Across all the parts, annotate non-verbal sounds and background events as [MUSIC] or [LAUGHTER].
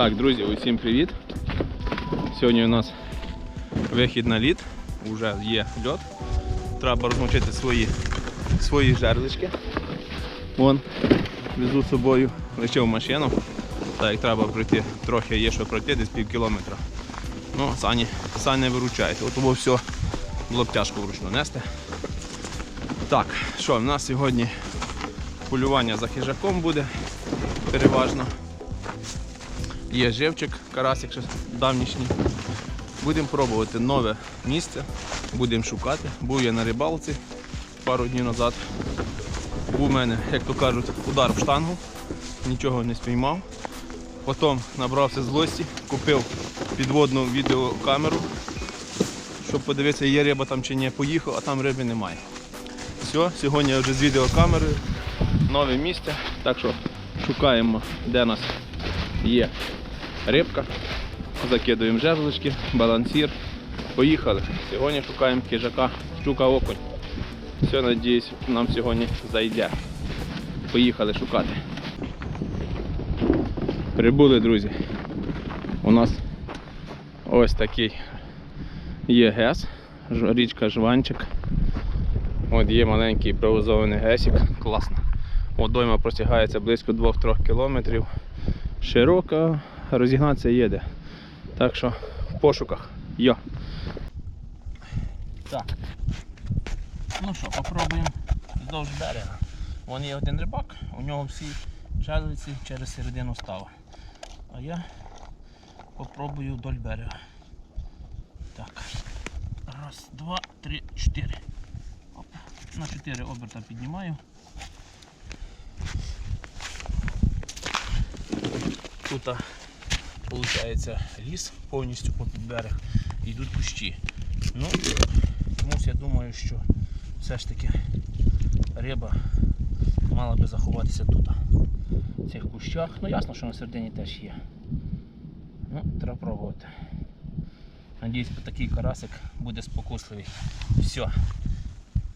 Так, друзі, усім привіт. Сьогодні у нас вихід на лід, вже є льод. Треба розмочити свої, свої жерлички. Вон, везу з собою, лишив машину. Так як треба пройти, трохи є що пройти, десь пів кілометра. Ну, сані, сані виручають. От того все було б тяжко вручну нести. Так, що, в нас сьогодні полювання за хижаком буде переважно. Є живчик, карасик ще давнішній. Будемо пробувати нове місце, будемо шукати. Був я на рибалці пару днів назад. У мене, як то кажуть, удар в штангу, нічого не спіймав. Потім набрався злості, купив підводну відеокамеру, щоб подивитися, є риба там чи ні. Поїхав, а там риби немає. Все, сьогодні я вже з відеокамерою, нове місце. Так що шукаємо, де нас є рибка. Закидуємо жерлички, балансір. Поїхали. Сьогодні шукаємо хижака, щука окунь. Все, надіюсь, нам сьогодні зайде. Поїхали шукати. Прибули, друзі. У нас ось такий є гес, річка Жванчик. От є маленький імпровізований гесик, класно. Водойма простягається близько 2-3 кілометрів. Широка, розігнатися їде. Так що в пошуках. Йо. Так. Ну що, попробуємо вздовж берега. Вон є один рибак, у нього всі жалиці через середину става. А я попробую вдоль берега. Так. Раз, два, три, чотири. Оп. На чотири оберта піднімаю. Тут виходить ліс повністю попід берег йдуть кущі. Ну, чомусь я думаю, що все ж таки риба мала би заховатися тут, в цих кущах. Ну ясно, що на середині теж є. Ну, треба пробувати. Надіюсь, такий карасик буде спокусливий. Все.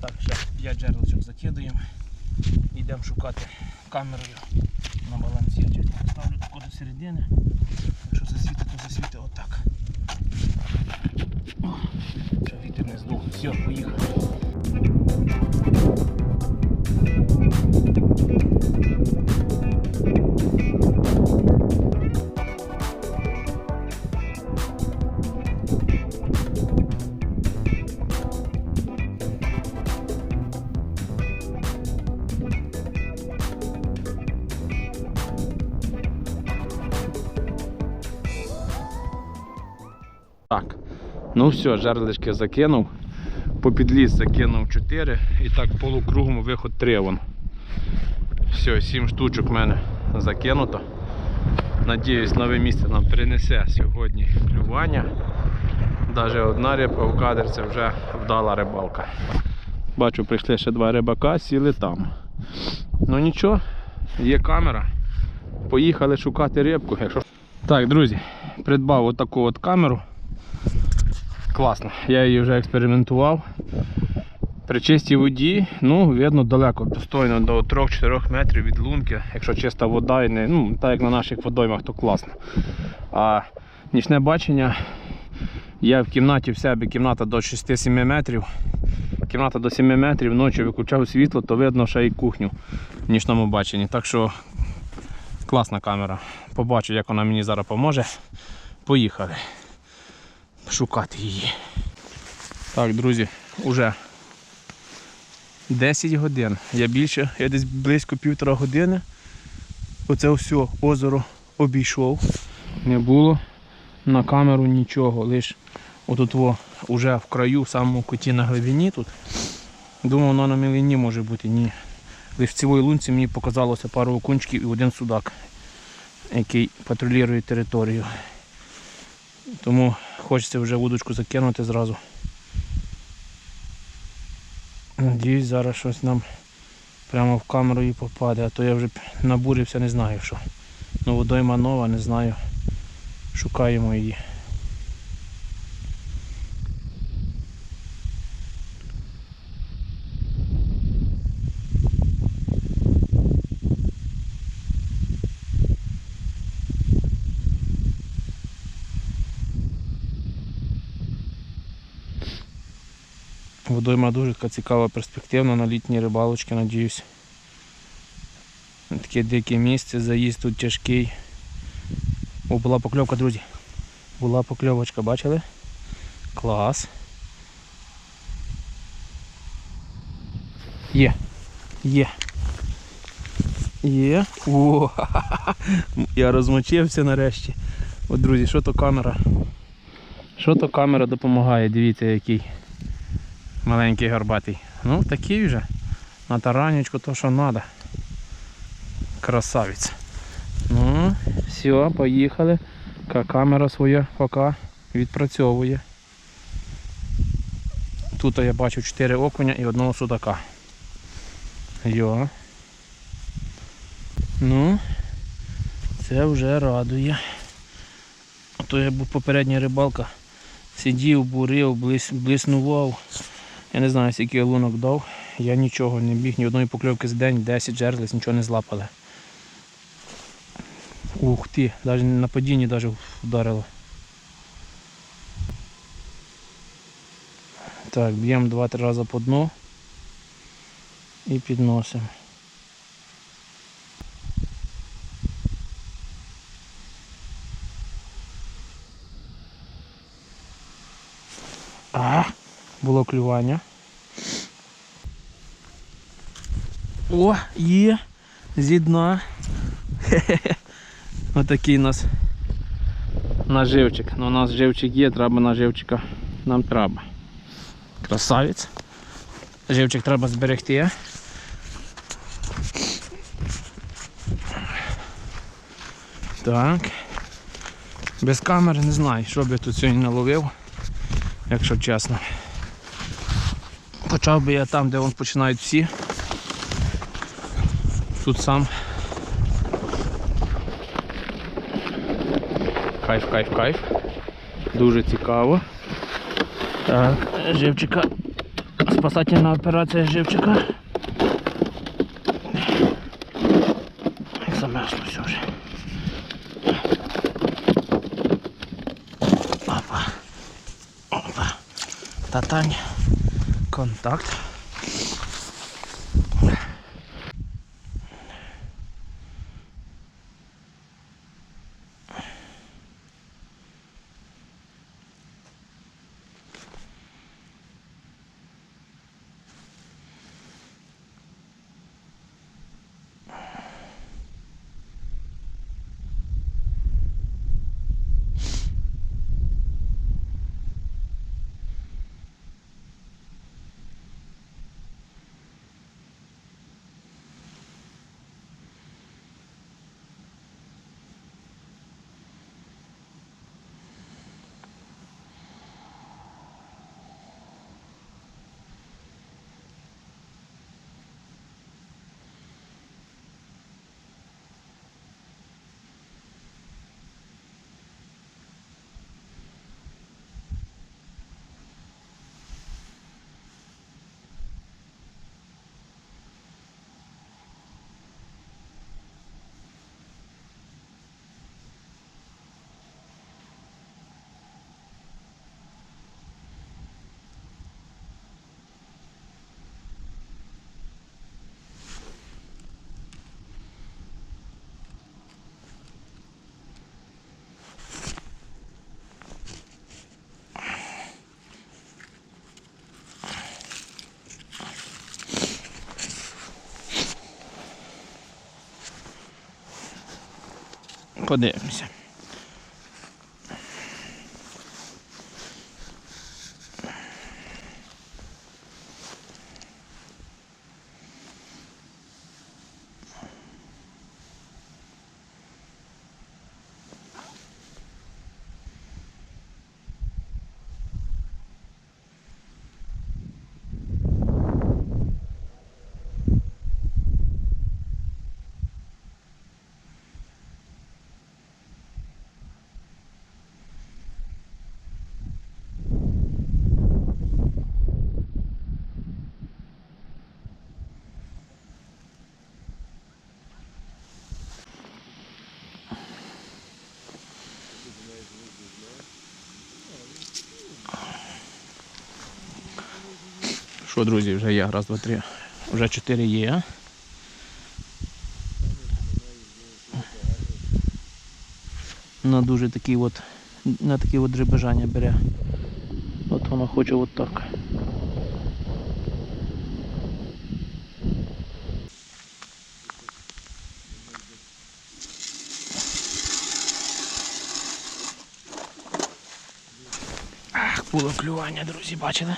Так, ще 5 жерличок закидуємо. Йдемо шукати камерою на балансірчик. Ставлю тако до середини. Якщо засвітить, то засвітить отак. О, Щоб вітер не здув. Все, поїхали. Так. Ну все, жерлички закинув. По підліз закинув 4 і так полукругом виход 3 вон. Все, 7 штучок в мене закинуто. Надіюсь, нове місце нам принесе сьогодні клювання. Навіть одна рибка в кадр це вже вдала рибалка. Бачу, прийшли ще два рибака, сіли там. Ну нічого, є камера. Поїхали шукати рибку. Якщо... Так, друзі, придбав отаку от камеру. Класно, я її вже експериментував. При чистій воді, ну, видно далеко, достойно до 3-4 метрів від лунки, якщо чиста вода і не, ну, так як на наших водоймах, то класно. А нічне бачення, я в кімнаті в себе кімната до 6-7 метрів. Кімната до 7 метрів, ночі виключав світло, то видно ще й кухню в нічному баченні. Так що класна камера. Побачу, як вона мені зараз поможе. Поїхали шукати її. Так, друзі, уже 10 годин. Я більше, я десь близько півтора години. Оце все озеро обійшов. Не було на камеру нічого, лише отут во, уже в краю, в самому куті на глибині тут. Думав, воно на мілині може бути, ні. Лише в цій лунці мені показалося пару окунчиків і один судак, який патрулює територію. Тому хочеться вже вудочку закинути зразу. Надіюсь, зараз щось нам прямо в камеру і попаде, а то я вже набурився, не знаю що. Ну водойма нова, не знаю. Шукаємо її. Водойма дуже така цікава, перспективна на літні рибалочки, надіюсь. Таке дике місце, заїзд тут тяжкий. О, була покльовка, друзі. Була покльовочка, бачили? Клас. Є. Є. Є. О, [LAUGHS] я розмочився нарешті. От, друзі, що то камера? Що то камера допомагає, дивіться який маленький горбатий. Ну, такий вже. На таранечку то, що треба. Красавець. Ну, все, поїхали. Камера своя поки відпрацьовує. Тут я бачу 4 окуня і одного судака. Йо. Ну, це вже радує. А то я був попередня рибалка. Сидів, бурив, блис, блиснував. Я не знаю, скільки лунок дав. Я нічого не біг, ні одної покльовки за день, 10 жерлиць, нічого не злапали. Ух ти, навіть на падінні навіть вдарило. Так, б'ємо 2-3 рази по дну і підносимо. Клювання. О, є, зі дна. [LAUGHS] Отакий у нас наживчик. Ну, у нас живчик є, треба наживчика. Нам треба. Красавець. Живчик треба зберегти. Так. Без камери не знаю, що б я тут сьогодні наловив, якщо чесно. Почав би я там, де вон починають всі. Тут сам. Кайф, кайф, кайф. Дуже цікаво. Так, живчика. Спасательна операція живчика. Замерзло все вже. Опа. Опа. Татань. Контакт. podemos Що, друзі, вже є. Раз, два, три. Вже чотири є. На дуже такий от, на такі от дребежання бере. От вона хоче от так. Було клювання, друзі, бачили?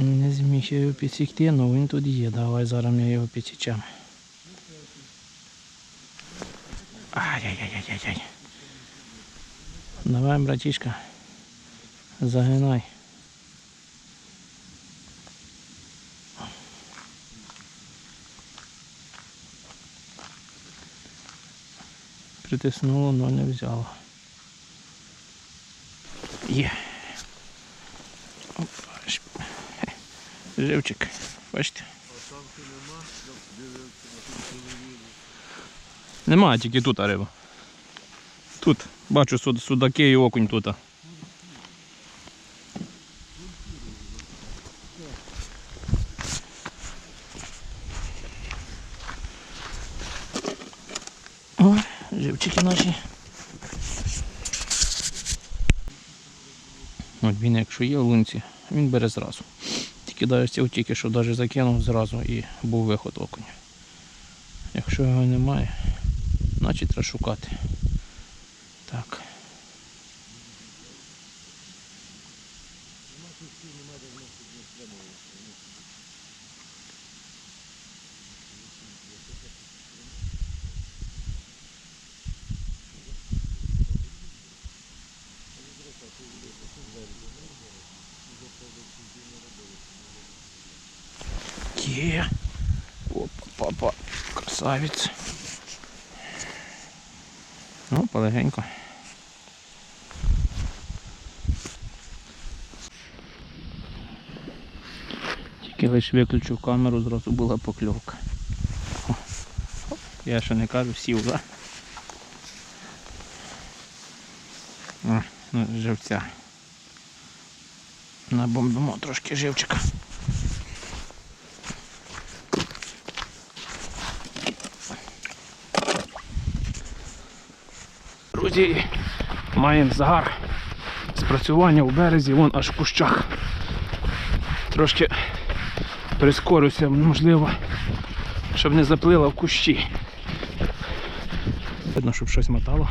Не зміг я його підсікти, але він тут є. Давай зараз ми його підсічемо. Ай-яй-яй-яй-яй. Давай, братишка. Загинай. Притиснуло, но не взяло. Є. Опа, ш- Живчик. Бачите? Нема, тільки тут риба. Тут. Бачу суд- судаки і окунь тут. Живчики наші. От він якщо є в лунці, він бере зразу. Тільки дасть тільки що навіть закинув зразу і був виход окуня. Якщо його немає, значить треба шукати. Так. Є. Опа, папа, красавець. Ну, полегенько. Тільки лише виключив камеру, зразу була покльовка. Я ще не кажу, сів, да? О, ну, живця. Набомбимо трошки живчика. Друзі, маємо загар. Спрацювання у березі, вон аж в кущах. Трошки прискорився, можливо, щоб не заплила в кущі. Видно, щоб щось мотало.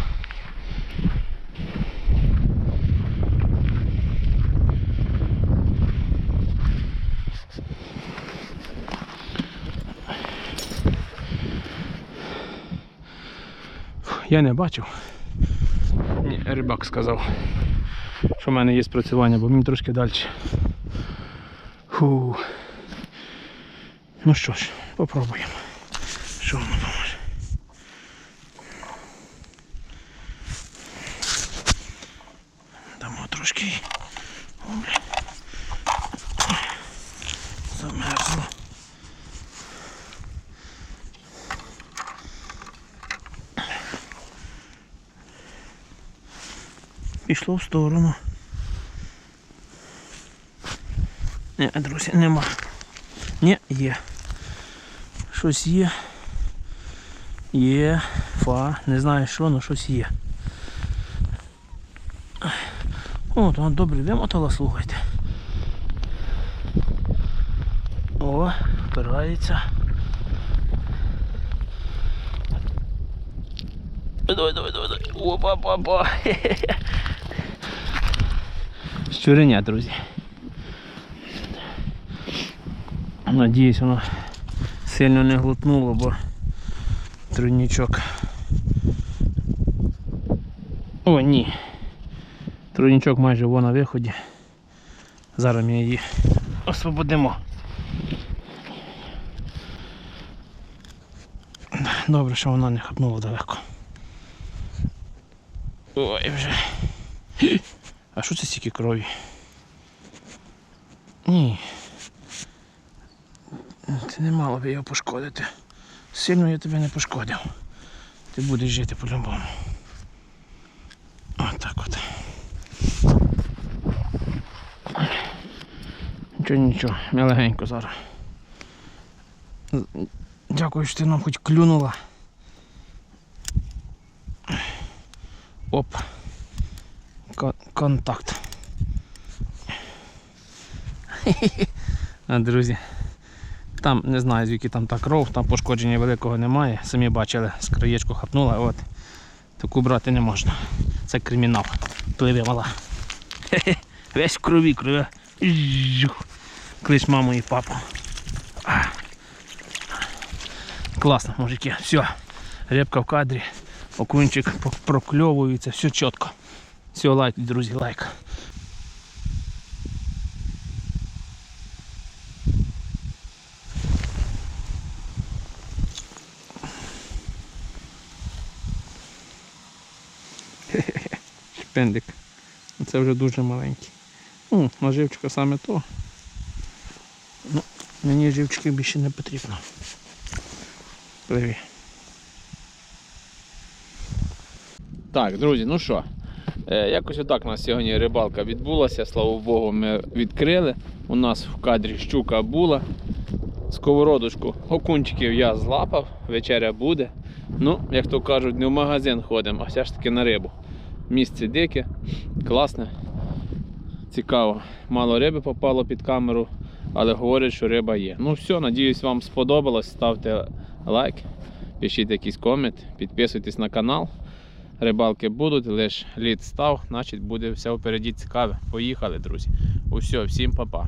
Я не бачив. Рибак сказав, що в мене є спрацювання, бо мені трошки далі. Ну що ж, попробуємо. Що воно поможе. Дамо трошки. О, бля. Замерзло. Пішло в сторону. Ні, друзі, нема. Ні, є. Щось є. Є. Фа. Не знаю що, але щось є. О, то добре вимотала, слухайте. О, впирається. Давай, давай, давай, давай. Опа, папа. [LAUGHS] Щуреня, друзі. Надіюсь, воно сильно не глотнуло, бо тройничок. О, ні. Тройничок майже во на виході. Зараз ми її освободимо. Добре, що вона не хапнула далеко. Ой, вже. А що це стільки крові? Ні. Ти не мало би його пошкодити. Сильно я тебе не пошкодив. Ти будеш жити по-любому. Отак от. Нічого, нічого, ми легенько зараз. Дякую, що ти нам хоч клюнула. Оп. Кон- контакт. [LAUGHS] Друзі. Там не знаю, звідки там та кров, там пошкодження великого немає. Самі бачили, з краєчку хапнула, от. Таку брати не можна. Це кримінал. Пливе мала. [LAUGHS] Весь в крові, крові. Клич маму і папу. Класно, мужики. Все. Репка в кадрі. Окунчик прокльовується, все чітко. Все, лайк, друзі, лайк. [LAUGHS] Шпендик. Це вже дуже маленький. О, наживчика саме то. Ну, мені живчики більше не потрібно. Пливі. Так, друзі, ну що, якось отак у нас сьогодні рибалка відбулася. Слава Богу, ми відкрили. У нас в кадрі щука була. Сковородочку, окунчиків я злапав, вечеря буде. Ну, як то кажуть, не в магазин ходимо, а все ж таки на рибу. Місце дике, класне, цікаво. Мало риби попало під камеру, але говорять, що риба є. Ну все, надіюсь, вам сподобалось. Ставте лайк, пишіть якийсь комент, підписуйтесь на канал. Рибалки будуть, лише лід став, значить буде все впереді цікаве. Поїхали, друзі. Усьо, всім па-па.